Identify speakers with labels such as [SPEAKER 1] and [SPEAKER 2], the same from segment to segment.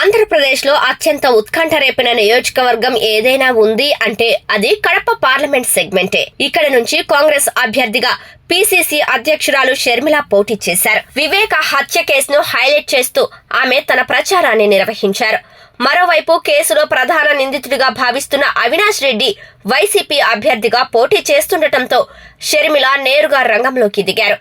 [SPEAKER 1] ఆంధ్రప్రదేశ్లో అత్యంత ఉత్కంఠ రేపిన నియోజకవర్గం ఏదైనా ఉంది అంటే అది కడప పార్లమెంట్ సెగ్మెంటే. ఇక్కడ నుంచి కాంగ్రెస్ అభ్యర్థిగా పిసిసి అధ్యక్షురాలు షర్మిల పోటీ చేశారు. వివేక హత్య కేసును హైలైట్ చేస్తూ ఆమె తన ప్రచారాన్ని నిర్వహించారు. మరోవైపు కేసులో ప్రధాన నిందితుడిగా భావిస్తున్న అవినాష్ రెడ్డి వైసీపీ అభ్యర్థిగా పోటీ చేస్తుండటంతో షర్మిల నేరుగా రంగంలోకి దిగారు.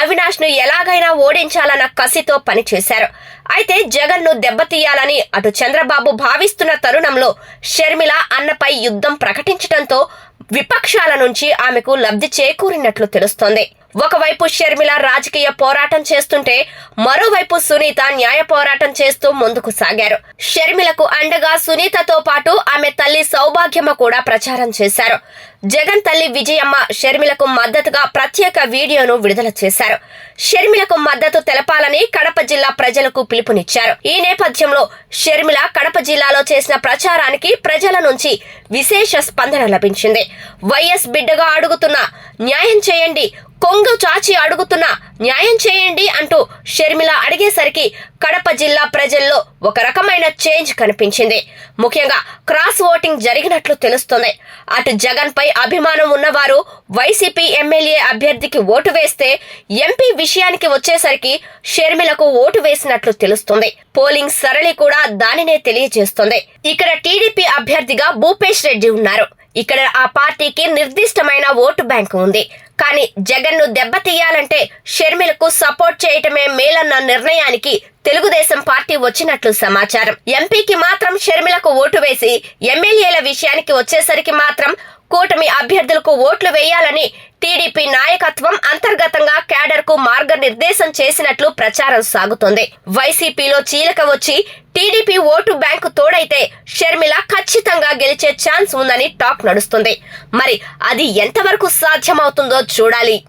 [SPEAKER 1] అవినాష్ను ఎలాగైనా ఓడించాలన్న కసితో పనిచేశారు. అయితే జగన్ను దెబ్బతీయాలని అటు చంద్రబాబు భావిస్తున్న తరుణంలో షర్మిల అన్నపై యుద్ధం ప్రకటించడంతో విపక్షాల నుంచి ఆమెకు లబ్ధి చేకూరినట్లు తెలుస్తోంది. ఒకవైపు షర్మిల రాజకీయ పోరాటం చేస్తుంటే మరోవైపు సునీత న్యాయ పోరాటం చేస్తూ ముందుకు సాగారు. షర్మిలకు అండగా సునీతతో పాటు ఆమె తల్లి సౌభాగ్యమ కూడా ప్రచారం చేశారు. జగన్ తల్లి విజయమ్మ షర్మిలకు మద్దతుగా ప్రత్యేక వీడియోను విడుదల చేశారు. షర్మిలకు మద్దతు తెలపాలని కడప జిల్లా ప్రజలకు పిలుపునిచ్చారు. ఈ నేపథ్యంలో షర్మిల కడప జిల్లాలో చేసిన ప్రచారానికి ప్రజల నుంచి విశేష స్పందన లభించింది. వైఎస్ బిడ్డగా అడుగుతున్న న్యాయం చేయండి. కొంగు చాచి అడుగుతున్నా న్యాయం చేయండి అంటూ షర్మిల అడిగేసరికి కడప జిల్లా ప్రజల్లో ఒక రకమైన చేంజ్ కనిపించింది. ముఖ్యంగా క్రాస్ ఓటింగ్ జరిగినట్లు తెలుస్తుంది. అటు జగన్ పై అభిమానం ఉన్నవారు వైసీపీ ఎమ్మెల్యే అభ్యర్థికి ఓటు వేస్తే ఎంపీ విషయానికి వచ్చేసరికి షర్మిలకు ఓటు వేసినట్లు తెలుస్తుంది. పోలింగ్ సరళి కూడా దానినే తెలియజేస్తుంది. ఇక్కడ టీడీపీ అభ్యర్థిగా భూపేష్ రెడ్డి ఉన్నారు. ఇక్కడ ఆ పార్టీకి నిర్దిష్టమైన ఓటు బ్యాంకు ఉంది. కానీ జగన్ను దెబ్బతీయాలంటే షర్మిలకు సపోర్ట్ చేయటమే మేలన్న నిర్ణయానికి తెలుగుదేశం పార్టీ వచ్చినట్లు సమాచారం. ఎంపీకి మాత్రం షర్మిలకు ఓటు వేసి ఎమ్మెల్యేల విషయానికి వచ్చేసరికి మాత్రం కూటమి అభ్యర్థులకు ఓట్లు వేయాలని టీడీపీ నాయకత్వం అంతర్గతంగా క్యాడర్కు మార్గనిర్దేశం చేసినట్లు ప్రచారం సాగుతోంది. వైసీపీలో చీలక వచ్చి టీడీపీ ఓటు బ్యాంకు తోడైతే షర్మిల ఖచ్చితంగా గెలిచే ఛాన్స్ ఉందని టాక్ నడుస్తుంది. మరి అది ఎంతవరకు సాధ్యమవుతుందో చూడాలి.